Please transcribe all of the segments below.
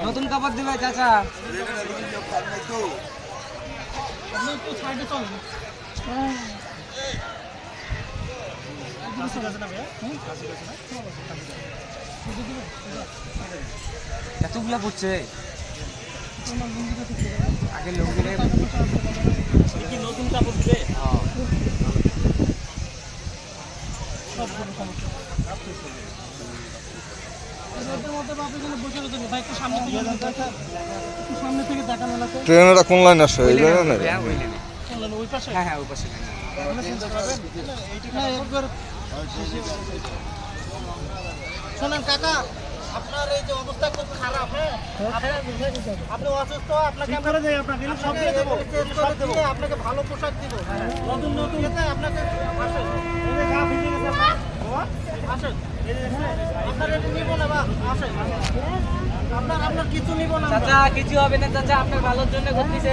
নতুন কাপড় দিবে, চাচা। এতগুলা পড়ছে। আগে লুঙ্গি রে কি নতুন কাপড় দিবে দেখানো লাগবে ট্রেনেরা কোন লাইন আসে? এই লাইনে হ্যাঁ ওই লাইনে। পাশে হ্যাঁ হ্যাঁ ওই পাশে না, শোনেন কাকা আপনার এই যে অবস্থা খুব খারাপ হ্যাঁ? আপনি- আপনি অসুস্থ আপনাকে আমরা আপনাকে সব দিয়ে দেবো। চেঞ্জ করে আপনাকে ভালো পোশাক দিব। নতুন নতুন এতে আপনাকে আসেন না চাচা, কিছু হবে না চাচা, আপনার ভালোর জন্য করতেছে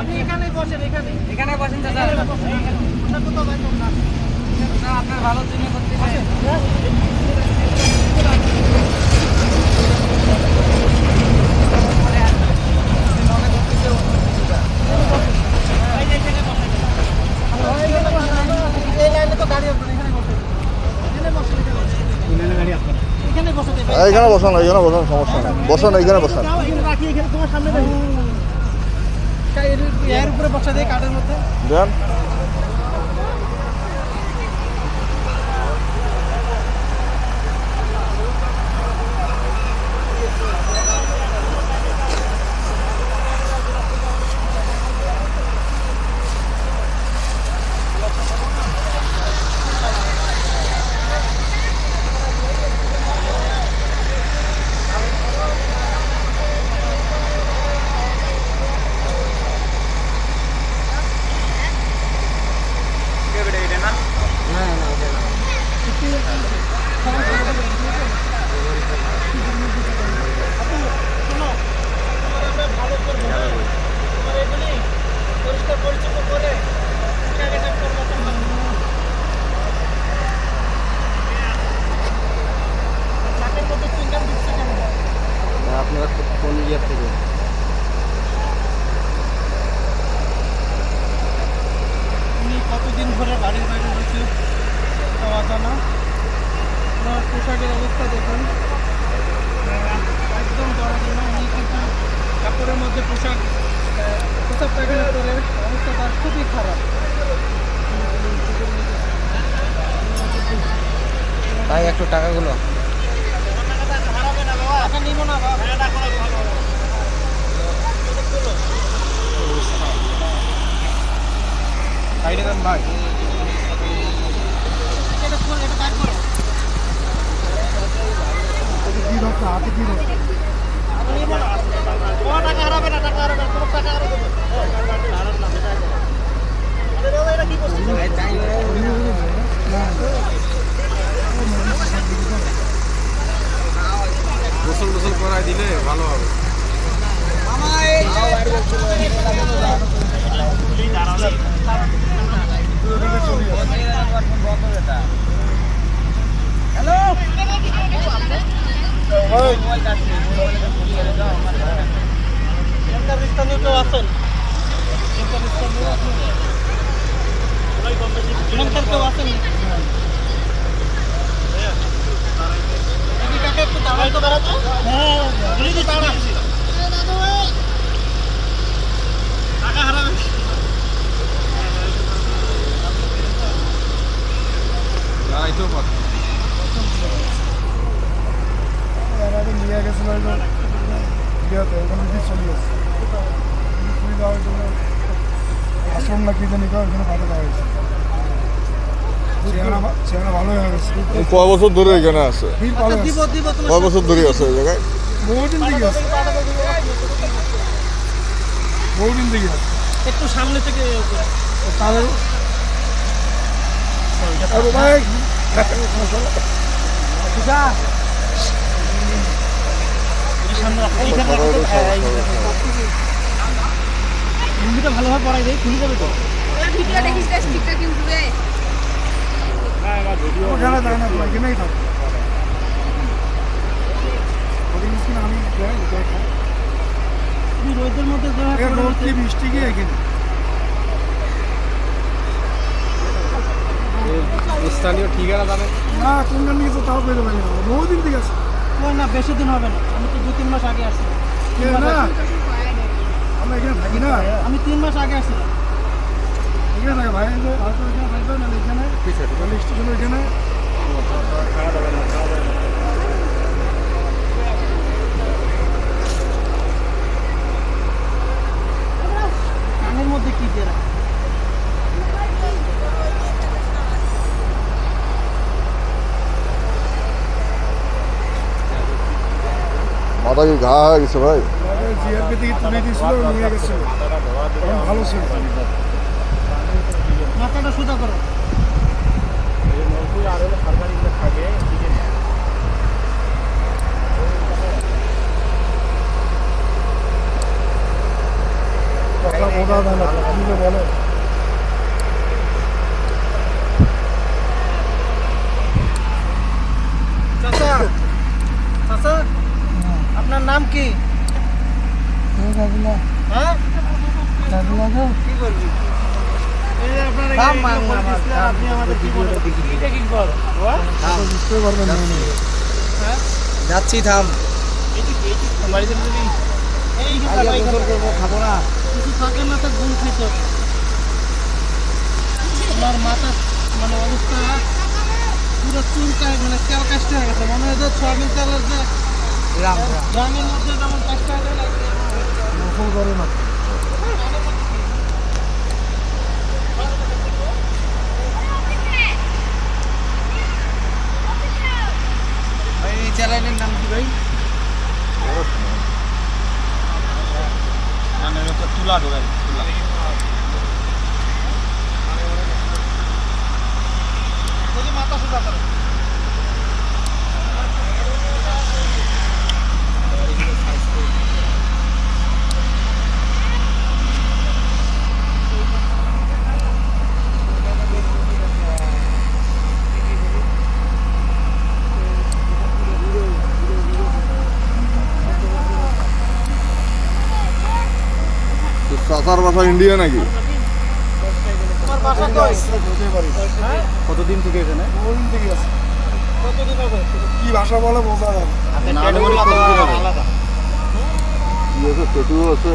আপনি এখানেই বসেন এখানে এখানে বসেন চাচা। আপনার ভালোর জন্য করতেছে এই লাইনে তো গাড়ি আপনার এখানে বসে এখানে বসে এখানে এইখানে বসান এইখানে বসান সমস্যা নেই। বসান এইখানে বসান। যাও এখানে রাখি এখানে তোমার সামনে রাখি এর এর উপরে বসা দেয় কাঠের মধ্যে দেন না না এটা না। ভালো করবে তোমার এগুলি পরিষ্কার পরিচ্ছন্ন করে এখানে এটা করব তোমার। নাকের মধ্যে চুইংগাম দিচ্ছে কেন আপনার কোন ইয়ে থেকে উনি কতদিন ধরে বাড়ির বাইরে রয়েছে পাওয়া জানা ওনার পোশাকের অবস্থা দেখুন একদম দরজা না উনি কিন্তু কাপড়ের মধ্যে পোশাক পোশাক পায়খানা করে অবস্থা তার খুবই খারাপ। ভাই একটু টাকাগুলো। ভাই? এটা খোল, এটা কাট করো। আপনি নিব না। কোনো টাকা হারাবে না, টাকা হারাবে না, কোনো টাকা হারাবে না। আরে বাবা, এটা কি করছিস? গোসল টোসল করাই দিলে ভালো হবে এখানকার স্থানীয় কেউ আছেন? এখানকার কেউ আছেন? নিয়ে গেছিল ওখানে চলে গেছে পুরী যাওয়ার জন্য আশ্রম না কি জানি ওখানে পাঠা দেওয়া হয়েছে হয়ে কয় বছর ধরে এখানে আছে? ভালো আচ্ছা, কয় বছর ধরে আছে এই জায়গায়? বহুদিন থেকে আছে। বহুদিন থেকে আছে। একটু সামনে থেকে লুঙ্গিটা ভালোভাবে পরাই দেয় খুলে যাবে তো। ভিডিও দেখিস যায় না তো এখানেই থাকে। ওদিন আমি যাই রোদের মধ্যে রোদ কি বৃষ্টি কি এখানে? স্থানীয় ঠিকানা জানেন না কোনখান নিয়ে তো তাও পেতে পারি না। বহুদিন থেকে আছে না বেশি দিন হবে না। আমি তো দু তিন মাস আগে আসছি। না? আমরা এখানে থাকি না। আমি তিন মাস আগে আসছিলাম। এখানে থাকে ভাই হয়তো এখানে থাকবে না এখানে। তাহলে স্টেশন এখানে। কানের মধ্যে কি দেরা মাথা কি ঘা হয়ে গেছে ভাই। জিআরপি থেকে তুলে দিয়েছিল নিয়ে গেছিল। তখন ভালো ছিল। মাথাটা সোজা করো। কথা বোঝা যায় না কি যে বলে চাচা চাচা আপনার নাম কি হ্যাঁ কি বলবি এই যে আপনার এই গাড়িগুলো বলতেছিলেন, আপনি আমাদের কি বলবেন? এটা কি বল? বুঝতে পারবেন না হ্যাঁ? যাচ্ছি থাম খাব না কিছু থাকে না তো গুণ খাইতে হবে। আমার মাথা মানে অবস্থা পুরো চুলকায় মানে তেল কাজটা হয়ে গেছে মনে হয় যে সয়াবিন তেলের যে রাম। ড্রামের মধ্যে যেমন কাজটা হয়ে গোসল করে না। এই চ্যানেলের নাম কি ভাই? তুলা ঢোকাই তুলা। মাথা সোজা করে। চাচার বাসা ইন্ডিয়া নাকি? কতদিন থেকে এখানে? কি ভাষা বলে বোঝা তো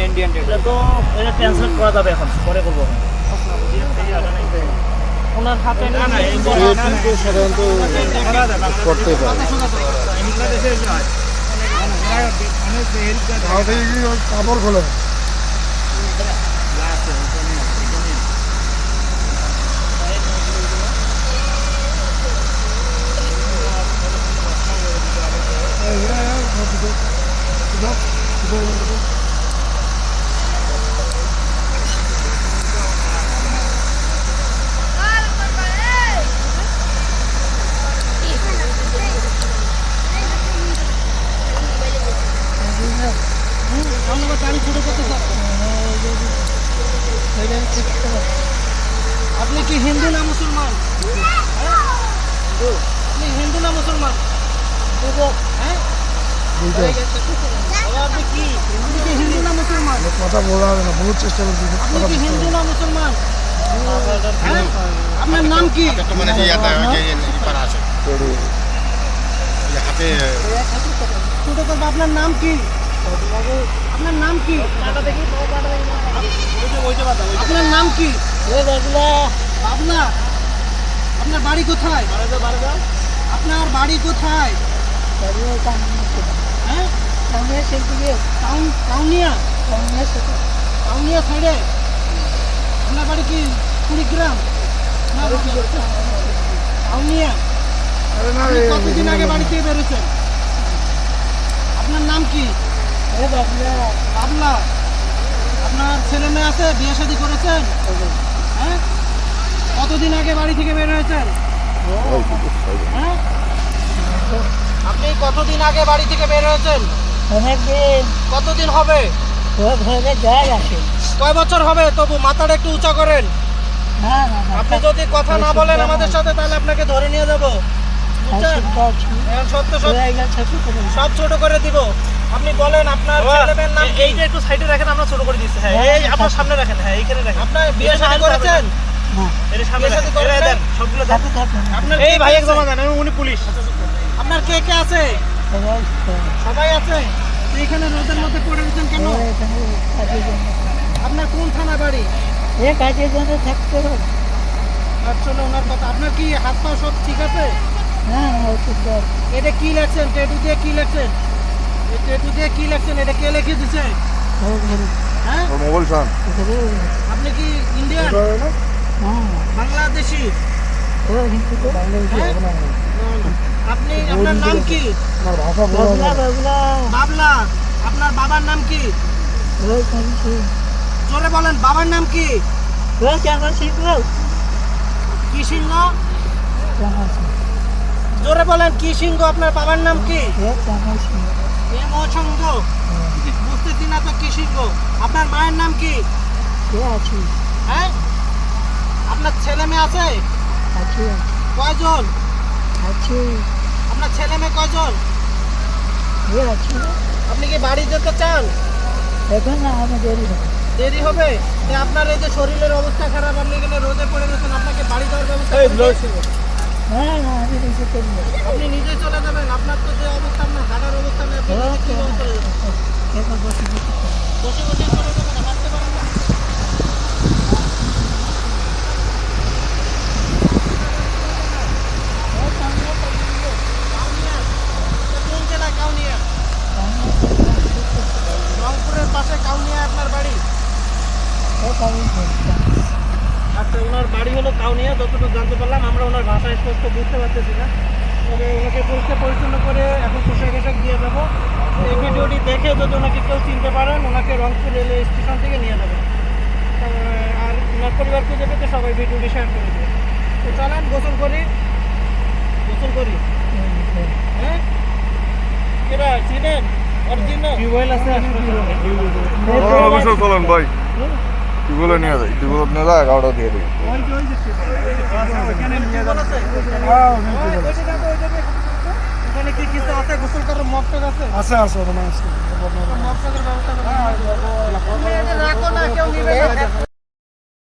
ইন্ডিয়ান ট্যাটু তো এটা ট্রান্সলেট করা যাবে এখন পরে করব ওনার হাতে না না এই কিন্তু সাধারণত করতে পারে কাপড় খোলে ধন্যবাদ আমি ছোটো করতে স্যার আপনি কি হিন্দু না মুসলমান হ্যাঁ? আপনি হিন্দু না মুসলমান হ্যাঁ বাবা, আপনি কি আপনি কি হিন্দু না মুসলমান কথা বোঝা যাবে না বহুত চেষ্টা করছি হিন্দু না মুসলমান? হ্যাঁ? আপনার নাম কি? আপনার নাম? কি? আপনার নাম কি? আপনার নাম কি? আপনার বাড়ি কোথায়? আপনার বাড়ি কোথায়? হ্যাঁ? টাউন টাউনিয়া? টাউনিয়া সাইডে আপনার বাড়ি কি কুড়িগ্রাম টাউনিয়া কতদিন আগে বাড়ি থেকে বেরোছেন আপনার নাম কি বাবলা আপনার ছেলে মেয়ে আছে বিয়ে শাদী করেছেন হ্যাঁ কতদিন আগে বাড়ি থেকে বের হয়েছেন? হ্যাঁ আপনি কতদিন আগে বাড়ি থেকে বের হয়েছেন কতদিন হবে? কয় বছর হবে? তবু মাথাটা একটু উঁচা করেন। আপনি যদি কথা না বলেন আমাদের সাথে তাহলে আপনাকে ধরে নিয়ে যাব। সত্য সব সব ছোট করে দিব। আপনি বলেন আপনার ছেলেমেয়ের নাম এইটা একটু সাইডে রাখেন আমরা ছোট করে দিচ্ছি। হ্যাঁ এই আপনার সামনে রাখেন হ্যাঁ এইখানে রাখেন। আপনার বিয়ে শাদী করেছেন? এই দেন সবগুলো দেন আপনার এই কে ভাই কে এক আছে? জমা দেন উনি পুলিশ। আপনার কে কে আছে? সবাই আছে? এখানে রোদের মধ্যে পড়ে রয়েছেন কেন? আপনার কোন থানা বাড়ি? কাজের জন্য থাকতে হবে আর চলো ওনার কথা। আপনার কি হাত পা সব ঠিক আছে? হ্যাঁ এটা কি লেখছেন? টেটু দিয়ে কি লেখছেন? এই টেটু দিয়ে কি লেখছেন? এটা কে লিখে দিছে? হ্যাঁ? আপনি কি ইন্ডিয়ান? বাংলাদেশি? হ্যাঁ? আপনি আপনার নাম কি? আমার ভাষা বলা বাবলা বাবলা। বাবলা আপনার বাবার নাম কি? জোরে বলেন বাবার নাম কি? শিখল কি সিংহ? জোরে বলেন কি সিংহ? আপনার বাবার নাম কি? এ বুঝতেছি না তো কি সিংহ? আপনার মায়ের নাম কি? হ্যাঁ? আপনার ছেলে মেয়ে আছে? আছি। কয়জন? আছি। আপনার ছেলে মেয়ে কজন? আপনি কি বাড়ি যেতে চান? এখন না আমি দেরি হবে। দেরি হবে? যে আপনার এই যে শরীরের অবস্থা খারাপ আপনি এখানে রোদে পড়ে গেছেন আপনাকে বাড়ি যাওয়ার ব্যবস্থা? হ্যাঁ আপনি নিজে চলে যাবেন আপনার তো যে অবস্থা আপনার হাঁটার অবস্থা নেই আপনি নিজে কীভাবে চলে যাবেন? বসে বসে। বসে বসে চলে যাবেন হাঁটতে পারেন না কোন জেলায় কাউনিয়া রংপুরের পাশে কাউনিয়া আপনার বাড়ি? আচ্ছা ওনার বাড়ি হলো কাউনিয়া যতটুকু জানতে পারলাম আমরা ওনার ভাষা স্পষ্ট বুঝতে পারতেছি না। তবে ওনাকে পরিষ্কার পরিচ্ছন্ন করে এখন পোশাক আশাক দিয়ে দেবো এই ভিডিওটি দেখে যদি ওনাকে কেউ চিনতে পারেন ওনাকে রংপুর রেলওয়ে স্টেশন থেকে নিয়ে যাবেন। আর ওনার পরিবার খুঁজে পেতে সবাই ভিডিওটি শেয়ার করে দেবে তো চলেন গোসল করি। গোসল করি। হ্যাঁ? কেরা চিনেন? টিউবওয়েল আছে অবশ্যই চলেন ভাই টিউবওয়েলে নিয়ে যাই টিউবওয়েল নিয়ে যায় এগারোটা দিয়ে দিই ওখানে কি কিছু আছে গোসল করার মগ টগ আছে আছে